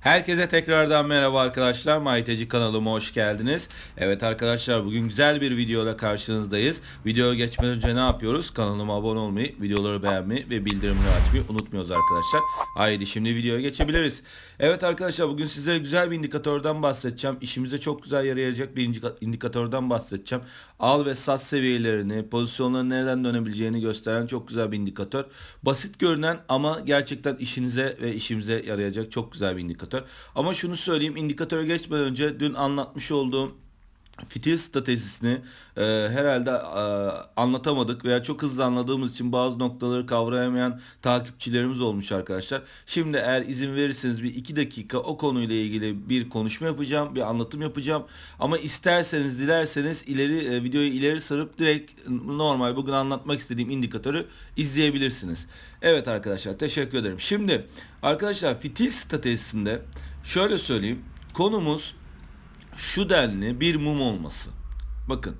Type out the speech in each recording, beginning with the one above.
Herkese tekrardan merhaba arkadaşlar. Mayteci kanalıma hoş geldiniz. Evet arkadaşlar bugün güzel bir videoyla karşınızdayız. Videoya geçmeden önce ne yapıyoruz? Kanalıma abone olmayı, videoları beğenmeyi ve bildirimleri açmayı unutmuyoruz arkadaşlar. Haydi şimdi videoya geçebiliriz. Evet arkadaşlar bugün sizlere güzel bir indikatörden bahsedeceğim. İşimize çok güzel yarayacak bir indika- indikatörden bahsedeceğim. Al ve sat seviyelerini, pozisyonların nereden dönebileceğini gösteren çok güzel bir indikatör. Basit görünen ama gerçekten işinize ve işimize yarayacak çok güzel bir indikatör. Ama şunu söyleyeyim indikatöre geçmeden önce dün anlatmış olduğum fitil stratejisini e, herhalde e, anlatamadık veya çok hızlı anladığımız için bazı noktaları kavrayamayan takipçilerimiz olmuş arkadaşlar. Şimdi eğer izin verirseniz bir iki dakika o konuyla ilgili bir konuşma yapacağım, bir anlatım yapacağım. Ama isterseniz, dilerseniz ileri e, videoyu ileri sarıp direkt normal bugün anlatmak istediğim indikatörü izleyebilirsiniz. Evet arkadaşlar teşekkür ederim. Şimdi arkadaşlar fitil stratejisinde şöyle söyleyeyim. Konumuz şu denli bir mum olması. Bakın.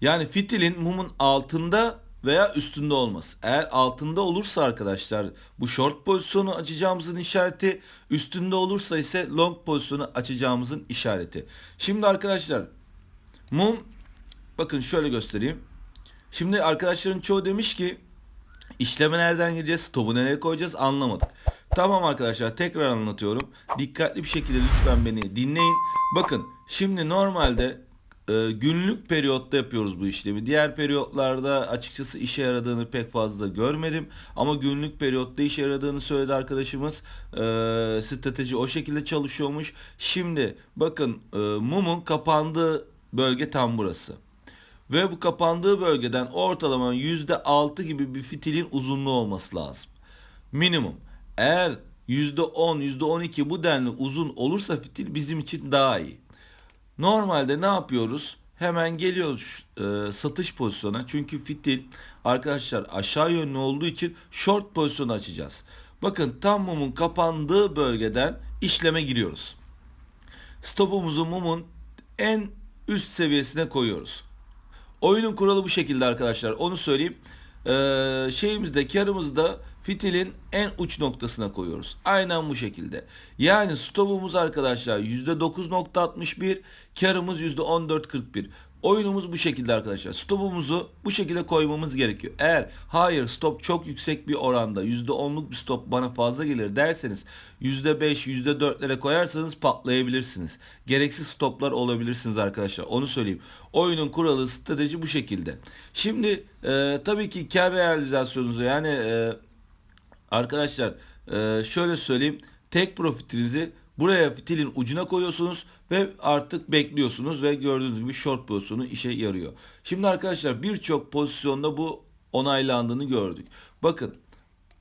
Yani fitilin mumun altında veya üstünde olması. Eğer altında olursa arkadaşlar bu short pozisyonu açacağımızın işareti, üstünde olursa ise long pozisyonu açacağımızın işareti. Şimdi arkadaşlar mum bakın şöyle göstereyim. Şimdi arkadaşların çoğu demiş ki işleme nereden gireceğiz, stopu nereye koyacağız anlamadık. Tamam arkadaşlar tekrar anlatıyorum. Dikkatli bir şekilde lütfen beni dinleyin. Bakın şimdi normalde e, günlük periyotta yapıyoruz bu işlemi. Diğer periyotlarda açıkçası işe yaradığını pek fazla görmedim. Ama günlük periyotta işe yaradığını söyledi arkadaşımız. E, strateji o şekilde çalışıyormuş. Şimdi bakın e, mumun kapandığı bölge tam burası. Ve bu kapandığı bölgeden ortalama %6 gibi bir fitilin uzunluğu olması lazım. Minimum. Eğer %10, %12 bu denli uzun olursa fitil bizim için daha iyi. Normalde ne yapıyoruz? Hemen geliyoruz e, satış pozisyona. Çünkü fitil arkadaşlar aşağı yönlü olduğu için short pozisyonu açacağız. Bakın tam mumun kapandığı bölgeden işleme giriyoruz. Stopumuzu mumun en üst seviyesine koyuyoruz. Oyunun kuralı bu şekilde arkadaşlar. Onu söyleyeyim. Ee, şeyimizde karımızda fitilin en uç noktasına koyuyoruz. Aynen bu şekilde. Yani stopumuz arkadaşlar %9.61, karımız %14.41. Oyunumuz bu şekilde arkadaşlar. Stopumuzu bu şekilde koymamız gerekiyor. Eğer hayır stop çok yüksek bir oranda %10'luk bir stop bana fazla gelir derseniz %5, %4'lere koyarsanız patlayabilirsiniz. Gereksiz stoplar olabilirsiniz arkadaşlar. Onu söyleyeyim. Oyunun kuralı strateji bu şekilde. Şimdi e, tabii ki kar realizasyonunuzu yani e, arkadaşlar e, şöyle söyleyeyim. Tek profitinizi buraya fitilin ucuna koyuyorsunuz ve artık bekliyorsunuz ve gördüğünüz gibi short pozisyonu işe yarıyor. Şimdi arkadaşlar birçok pozisyonda bu onaylandığını gördük. Bakın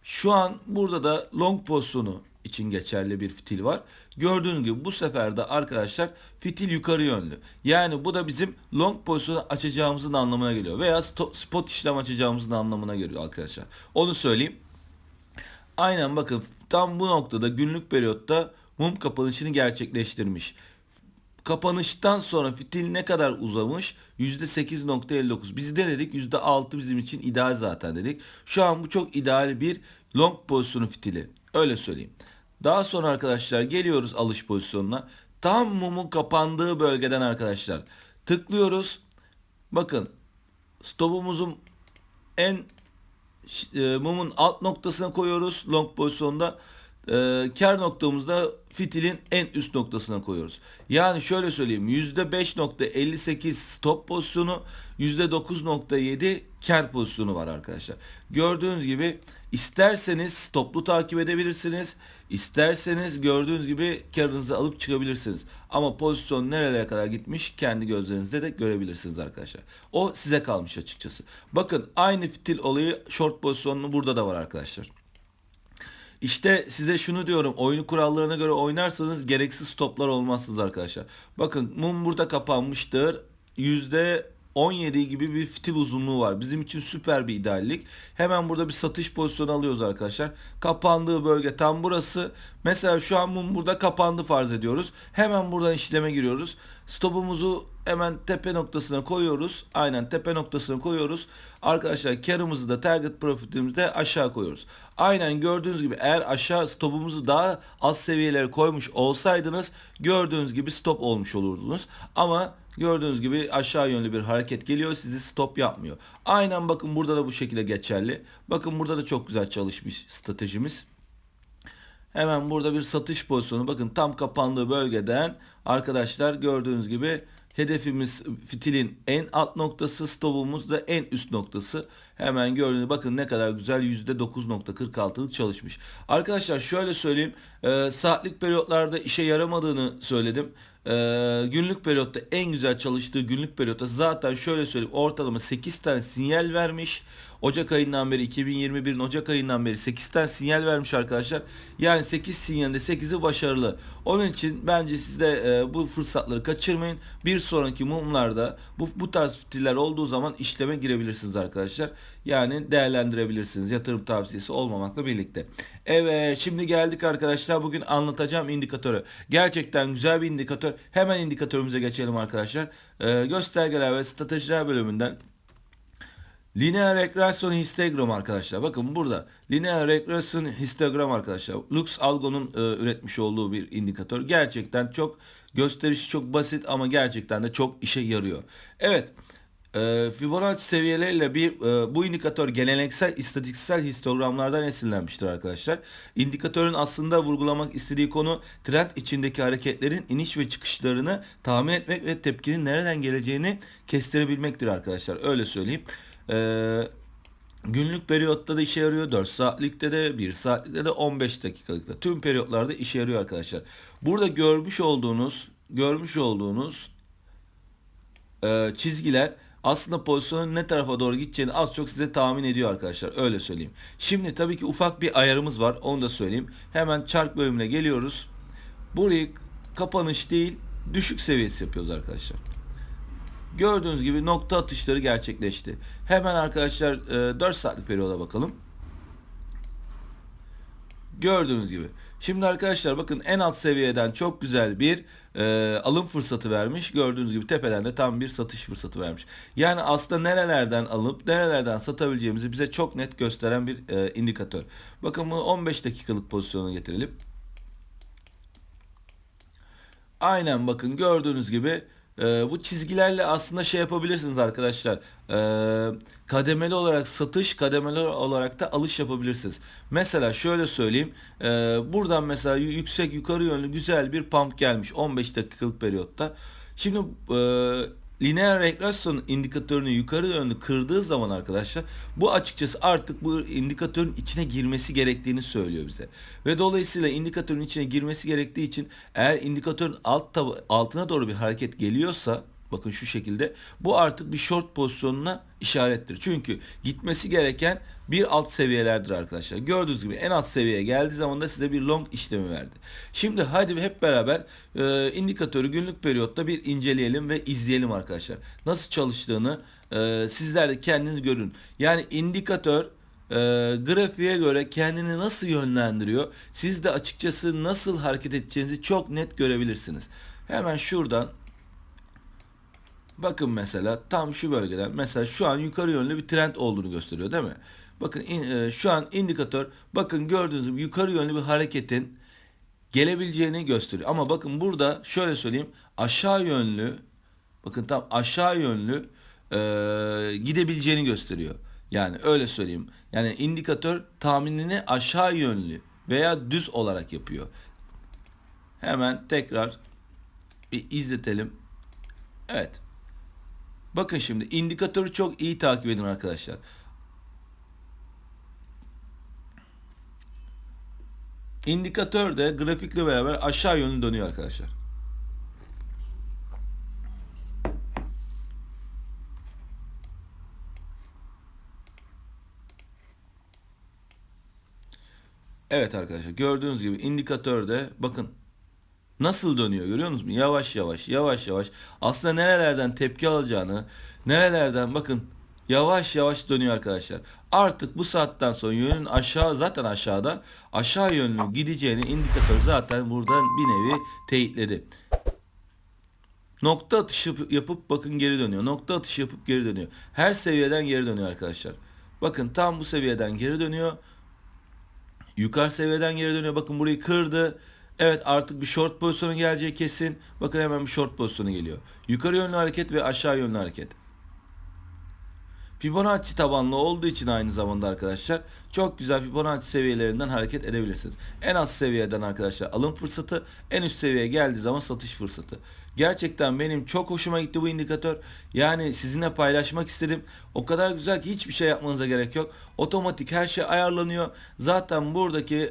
şu an burada da long pozisyonu için geçerli bir fitil var. Gördüğünüz gibi bu sefer de arkadaşlar fitil yukarı yönlü. Yani bu da bizim long pozisyonu açacağımızın anlamına geliyor. Veya spot işlem açacağımızın anlamına geliyor arkadaşlar. Onu söyleyeyim. Aynen bakın tam bu noktada günlük periyotta mum kapanışını gerçekleştirmiş. Kapanıştan sonra fitil ne kadar uzamış? %8.59. Biz de dedik %6 bizim için ideal zaten dedik. Şu an bu çok ideal bir long pozisyonu fitili. Öyle söyleyeyim. Daha sonra arkadaşlar geliyoruz alış pozisyonuna. Tam mumun kapandığı bölgeden arkadaşlar tıklıyoruz. Bakın stopumuzun en e, mumun alt noktasına koyuyoruz long pozisyonda. E, kar noktamızda fitilin en üst noktasına koyuyoruz. Yani şöyle söyleyeyim %5.58 stop pozisyonu %9.7 kar pozisyonu var arkadaşlar. Gördüğünüz gibi isterseniz stoplu takip edebilirsiniz. İsterseniz gördüğünüz gibi karınızı alıp çıkabilirsiniz. Ama pozisyon nerelere kadar gitmiş kendi gözlerinizde de görebilirsiniz arkadaşlar. O size kalmış açıkçası. Bakın aynı fitil olayı short pozisyonunu burada da var arkadaşlar. İşte size şunu diyorum oyunu kurallarına göre oynarsanız gereksiz stoplar olmazsınız arkadaşlar. Bakın mum burada kapanmıştır. Yüzde 17 gibi bir fitil uzunluğu var. Bizim için süper bir ideallik. Hemen burada bir satış pozisyonu alıyoruz arkadaşlar. Kapandığı bölge tam burası. Mesela şu an mum burada kapandı farz ediyoruz. Hemen buradan işleme giriyoruz. Stopumuzu hemen tepe noktasına koyuyoruz. Aynen tepe noktasına koyuyoruz. Arkadaşlar karımızı da target profitimizi de aşağı koyuyoruz. Aynen gördüğünüz gibi eğer aşağı stopumuzu daha az seviyelere koymuş olsaydınız gördüğünüz gibi stop olmuş olurdunuz. Ama gördüğünüz gibi aşağı yönlü bir hareket geliyor sizi stop yapmıyor. Aynen bakın burada da bu şekilde geçerli. Bakın burada da çok güzel çalışmış stratejimiz. Hemen burada bir satış pozisyonu bakın tam kapandığı bölgeden arkadaşlar gördüğünüz gibi hedefimiz fitilin en alt noktası stopumuz da en üst noktası. Hemen gördüğünüz bakın ne kadar güzel %9.46'lık çalışmış. Arkadaşlar şöyle söyleyeyim e, saatlik periyotlarda işe yaramadığını söyledim. E, günlük periyotta en güzel çalıştığı günlük periyotta zaten şöyle söyleyeyim ortalama 8 tane sinyal vermiş. Ocak ayından beri 2021'in Ocak ayından beri 8 tane sinyal vermiş arkadaşlar. Yani 8 sinyalde 8'i başarılı. Onun için bence siz de e, bu fırsatları kaçırmayın. Bir sonraki mumlarda bu, bu tarz fitiller olduğu zaman işleme girebilirsiniz arkadaşlar. Yani değerlendirebilirsiniz yatırım tavsiyesi olmamakla birlikte. Evet şimdi geldik arkadaşlar bugün anlatacağım indikatörü. Gerçekten güzel bir indikatör. Hemen indikatörümüze geçelim arkadaşlar. E, göstergeler ve stratejiler bölümünden Lineer regresyon histogram arkadaşlar. Bakın burada lineer regresyon histogram arkadaşlar. Lux Algo'nun e, üretmiş olduğu bir indikatör. Gerçekten çok gösterişi çok basit ama gerçekten de çok işe yarıyor. Evet. E, Fibonacci seviyeleriyle bir e, bu indikatör geleneksel istatistiksel histogramlardan esinlenmiştir arkadaşlar. İndikatörün aslında vurgulamak istediği konu trend içindeki hareketlerin iniş ve çıkışlarını tahmin etmek ve tepkinin nereden geleceğini kestirebilmektir arkadaşlar. Öyle söyleyeyim. Ee, günlük periyotta da işe yarıyor. 4 saatlikte de 1 saatlikte de 15 dakikalıkta. Tüm periyotlarda işe yarıyor arkadaşlar. Burada görmüş olduğunuz görmüş olduğunuz e, çizgiler aslında pozisyonun ne tarafa doğru gideceğini az çok size tahmin ediyor arkadaşlar. Öyle söyleyeyim. Şimdi tabii ki ufak bir ayarımız var. Onu da söyleyeyim. Hemen chart bölümüne geliyoruz. Burayı kapanış değil düşük seviyesi yapıyoruz arkadaşlar. Gördüğünüz gibi nokta atışları gerçekleşti. Hemen arkadaşlar 4 e, saatlik periyoda bakalım. Gördüğünüz gibi. Şimdi arkadaşlar bakın en alt seviyeden çok güzel bir e, alım fırsatı vermiş. Gördüğünüz gibi tepeden de tam bir satış fırsatı vermiş. Yani aslında nerelerden alıp nerelerden satabileceğimizi bize çok net gösteren bir e, indikatör. Bakın bunu 15 dakikalık pozisyona getirelim. Aynen bakın gördüğünüz gibi e, bu çizgilerle aslında şey yapabilirsiniz arkadaşlar. E, kademeli olarak satış, kademeli olarak da alış yapabilirsiniz. Mesela şöyle söyleyeyim. E, buradan mesela yüksek yukarı yönlü güzel bir pump gelmiş 15 dakikalık periyotta. Şimdi e, lineer regresyon indikatörünü yukarı yönlü kırdığı zaman arkadaşlar bu açıkçası artık bu indikatörün içine girmesi gerektiğini söylüyor bize. Ve dolayısıyla indikatörün içine girmesi gerektiği için eğer indikatörün alt altına doğru bir hareket geliyorsa Bakın şu şekilde. Bu artık bir short pozisyonuna işarettir. Çünkü gitmesi gereken bir alt seviyelerdir arkadaşlar. Gördüğünüz gibi en alt seviyeye geldiği zaman da size bir long işlemi verdi. Şimdi hadi hep beraber e, indikatörü günlük periyotta bir inceleyelim ve izleyelim arkadaşlar. Nasıl çalıştığını e, sizler de kendiniz görün. Yani indikatör e, grafiğe göre kendini nasıl yönlendiriyor? Siz de açıkçası nasıl hareket edeceğinizi çok net görebilirsiniz. Hemen şuradan Bakın mesela tam şu bölgeden mesela şu an yukarı yönlü bir trend olduğunu gösteriyor değil mi? Bakın in, e, şu an indikatör bakın gördüğünüz gibi yukarı yönlü bir hareketin gelebileceğini gösteriyor. Ama bakın burada şöyle söyleyeyim aşağı yönlü bakın tam aşağı yönlü e, gidebileceğini gösteriyor. Yani öyle söyleyeyim. Yani indikatör tahminini aşağı yönlü veya düz olarak yapıyor. Hemen tekrar bir izletelim. Evet. Bakın şimdi indikatörü çok iyi takip edin arkadaşlar. İndikatör de grafikle beraber aşağı yönlü dönüyor arkadaşlar. Evet arkadaşlar gördüğünüz gibi indikatörde bakın Nasıl dönüyor görüyor musunuz? Yavaş yavaş yavaş yavaş. Aslında nerelerden tepki alacağını, nerelerden bakın yavaş yavaş dönüyor arkadaşlar. Artık bu saatten sonra yönün aşağı zaten aşağıda aşağı yönlü gideceğini indikatör zaten buradan bir nevi teyitledi. Nokta atışı yap- yapıp bakın geri dönüyor. Nokta atışı yapıp geri dönüyor. Her seviyeden geri dönüyor arkadaşlar. Bakın tam bu seviyeden geri dönüyor. Yukarı seviyeden geri dönüyor. Bakın burayı kırdı. Evet artık bir short pozisyonu geleceği kesin. Bakın hemen bir short pozisyonu geliyor. Yukarı yönlü hareket ve aşağı yönlü hareket. Fibonacci tabanlı olduğu için aynı zamanda arkadaşlar çok güzel Fibonacci seviyelerinden hareket edebilirsiniz. En az seviyeden arkadaşlar alım fırsatı, en üst seviyeye geldiği zaman satış fırsatı. Gerçekten benim çok hoşuma gitti bu indikatör. Yani sizinle paylaşmak istedim. O kadar güzel ki hiçbir şey yapmanıza gerek yok. Otomatik her şey ayarlanıyor. Zaten buradaki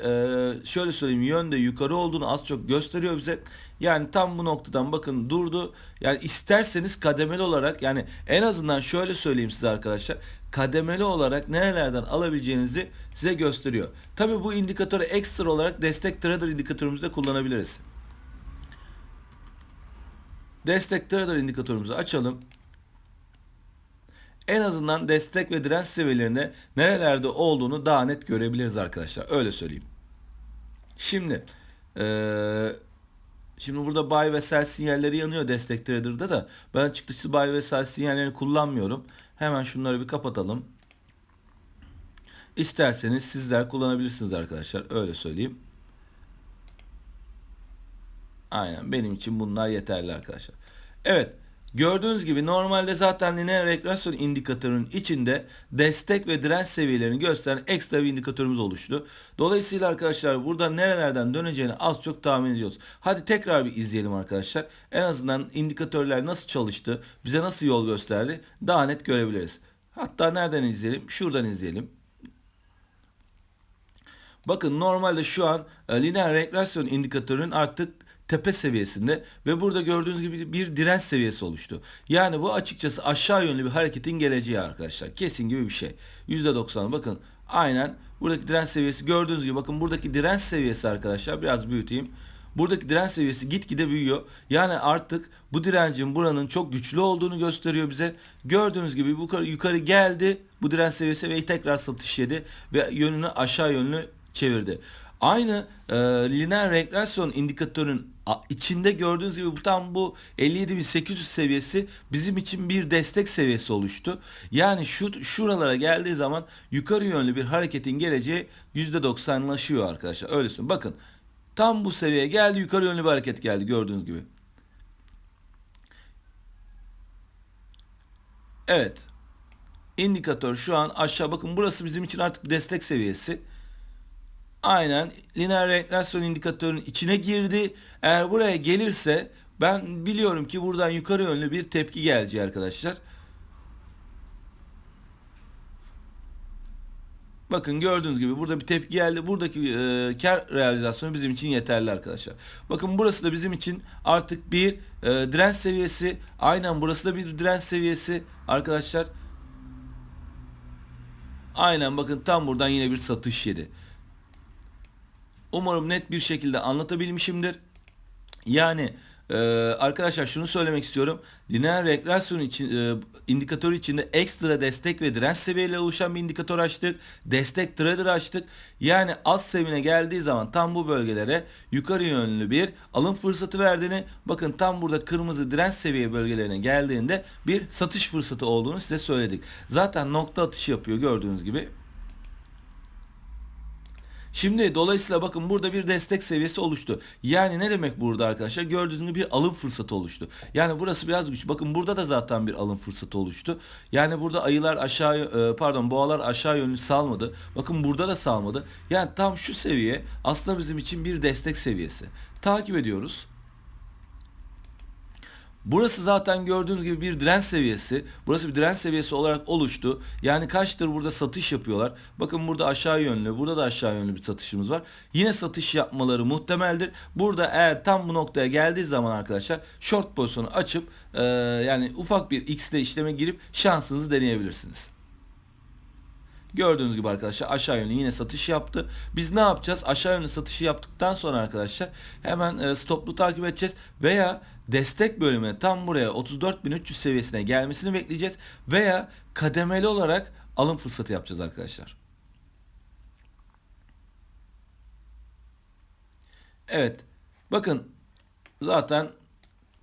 şöyle söyleyeyim yönde yukarı olduğunu az çok gösteriyor bize. Yani tam bu noktadan bakın durdu. Yani isterseniz kademeli olarak yani en azından şöyle söyleyeyim size arkadaşlar. Kademeli olarak nerelerden alabileceğinizi size gösteriyor. Tabi bu indikatörü ekstra olarak destek trader indikatörümüzde kullanabiliriz. Destek trader indikatörümüzü açalım. En azından destek ve direnç seviyelerinde nerelerde olduğunu daha net görebiliriz arkadaşlar. Öyle söyleyeyim. Şimdi eee Şimdi burada buy ve sell sinyalleri yanıyor destek trader'da da ben açıkçası buy ve sell sinyallerini kullanmıyorum. Hemen şunları bir kapatalım. İsterseniz sizler kullanabilirsiniz arkadaşlar. Öyle söyleyeyim. Aynen benim için bunlar yeterli arkadaşlar. Evet gördüğünüz gibi normalde zaten lineer regresyon indikatörünün içinde destek ve direnç seviyelerini gösteren ekstra bir indikatörümüz oluştu. Dolayısıyla arkadaşlar burada nerelerden döneceğini az çok tahmin ediyoruz. Hadi tekrar bir izleyelim arkadaşlar. En azından indikatörler nasıl çalıştı, bize nasıl yol gösterdi daha net görebiliriz. Hatta nereden izleyelim? Şuradan izleyelim. Bakın normalde şu an e, lineer regresyon indikatörünün artık tepe seviyesinde ve burada gördüğünüz gibi bir direnç seviyesi oluştu. Yani bu açıkçası aşağı yönlü bir hareketin geleceği arkadaşlar. Kesin gibi bir şey. %90 bakın aynen buradaki direnç seviyesi gördüğünüz gibi bakın buradaki direnç seviyesi arkadaşlar biraz büyüteyim. Buradaki direnç seviyesi gitgide büyüyor. Yani artık bu direncin buranın çok güçlü olduğunu gösteriyor bize. Gördüğünüz gibi bu yukarı geldi bu direnç seviyesi ve tekrar satış yedi ve yönünü aşağı yönlü çevirdi. Aynı e, lineer regresyon indikatörün içinde gördüğünüz gibi bu tam bu 57.800 seviyesi bizim için bir destek seviyesi oluştu. Yani şu şuralara geldiği zaman yukarı yönlü bir hareketin geleceği %90'laşıyor arkadaşlar. Öyle söyleyeyim. Bakın tam bu seviyeye geldi yukarı yönlü bir hareket geldi gördüğünüz gibi. Evet. İndikatör şu an aşağı bakın burası bizim için artık destek seviyesi. Aynen lineer regresyon indikatörünün içine girdi. Eğer buraya gelirse ben biliyorum ki buradan yukarı yönlü bir tepki gelecek arkadaşlar. Bakın gördüğünüz gibi burada bir tepki geldi. Buradaki e, kar realizasyonu bizim için yeterli arkadaşlar. Bakın burası da bizim için artık bir e, direnç seviyesi. Aynen burası da bir direnç seviyesi arkadaşlar. Aynen bakın tam buradan yine bir satış yedi. Umarım net bir şekilde anlatabilmişimdir. Yani e, arkadaşlar şunu söylemek istiyorum. Lineer regresyon için e, indikatör içinde ekstra destek ve direnç seviyeleri oluşan bir indikatör açtık. Destek trader açtık. Yani az seviyene geldiği zaman tam bu bölgelere yukarı yönlü bir alım fırsatı verdiğini bakın tam burada kırmızı direnç seviye bölgelerine geldiğinde bir satış fırsatı olduğunu size söyledik. Zaten nokta atışı yapıyor gördüğünüz gibi. Şimdi dolayısıyla bakın burada bir destek seviyesi oluştu. Yani ne demek burada arkadaşlar? Gördüğünüz gibi bir alım fırsatı oluştu. Yani burası biraz güç. Bakın burada da zaten bir alım fırsatı oluştu. Yani burada ayılar aşağı e, pardon boğalar aşağı yönlü salmadı. Bakın burada da salmadı. Yani tam şu seviye aslında bizim için bir destek seviyesi. Takip ediyoruz. Burası zaten gördüğünüz gibi bir direnç seviyesi. Burası bir direnç seviyesi olarak oluştu. Yani kaçtır burada satış yapıyorlar. Bakın burada aşağı yönlü, burada da aşağı yönlü bir satışımız var. Yine satış yapmaları muhtemeldir. Burada eğer tam bu noktaya geldiği zaman arkadaşlar short pozisyonu açıp e, yani ufak bir x ile işleme girip şansınızı deneyebilirsiniz. Gördüğünüz gibi arkadaşlar aşağı yönlü yine satış yaptı. Biz ne yapacağız? Aşağı yönlü satışı yaptıktan sonra arkadaşlar hemen e, stoplu takip edeceğiz veya destek bölümüne tam buraya 34.300 seviyesine gelmesini bekleyeceğiz veya kademeli olarak alım fırsatı yapacağız arkadaşlar. Evet. Bakın zaten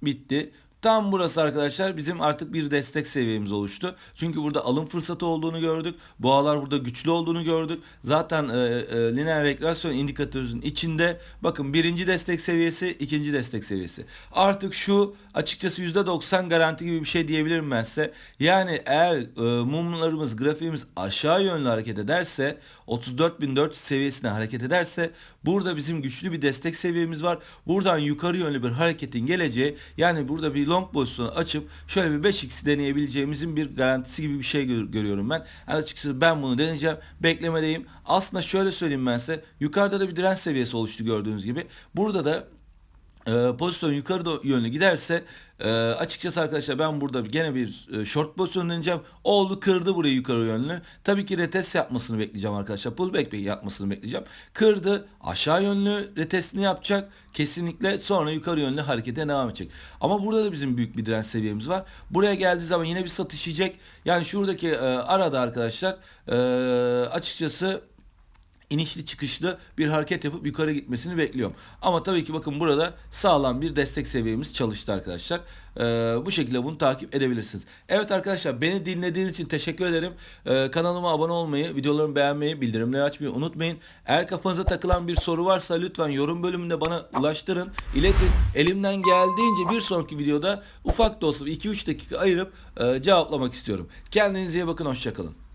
bitti. Tam burası arkadaşlar bizim artık bir destek seviyemiz oluştu. Çünkü burada alım fırsatı olduğunu gördük. Boğalar burada güçlü olduğunu gördük. Zaten e, e, lineer regresyon indikatörünün içinde bakın birinci destek seviyesi, ikinci destek seviyesi. Artık şu açıkçası %90 garanti gibi bir şey diyebilirim ben size. Yani eğer e, mumlarımız, grafiğimiz aşağı yönlü hareket ederse 34.400 seviyesine hareket ederse burada bizim güçlü bir destek seviyemiz var. Buradan yukarı yönlü bir hareketin geleceği yani burada bir long pozisyonu açıp şöyle bir 5x deneyebileceğimizin bir garantisi gibi bir şey gör- görüyorum ben. Yani açıkçası ben bunu deneyeceğim. Beklemedeyim. Aslında şöyle söyleyeyim ben size. Yukarıda da bir direnç seviyesi oluştu gördüğünüz gibi. Burada da e, pozisyon yukarı yönlü giderse e, açıkçası arkadaşlar ben burada gene bir e, short pozisyon deneyeceğim. Oldu kırdı burayı yukarı yönlü. Tabii ki retest yapmasını bekleyeceğim arkadaşlar. Pullback yapmasını bekleyeceğim. Kırdı aşağı yönlü retestini yapacak. Kesinlikle sonra yukarı yönlü harekete devam edecek. Ama burada da bizim büyük bir direnç seviyemiz var. Buraya geldiği zaman yine bir satış yiyecek. Yani şuradaki e, arada arkadaşlar e, açıkçası inişli çıkışlı bir hareket yapıp yukarı gitmesini bekliyorum. Ama tabii ki bakın burada sağlam bir destek seviyemiz çalıştı arkadaşlar. Ee, bu şekilde bunu takip edebilirsiniz. Evet arkadaşlar beni dinlediğiniz için teşekkür ederim. Ee, kanalıma abone olmayı, videolarımı beğenmeyi, bildirimleri açmayı unutmayın. Eğer kafanıza takılan bir soru varsa lütfen yorum bölümünde bana ulaştırın, iletin. Elimden geldiğince bir sonraki videoda ufak da olsa 2-3 dakika ayırıp e, cevaplamak istiyorum. Kendinize iyi bakın, hoşçakalın.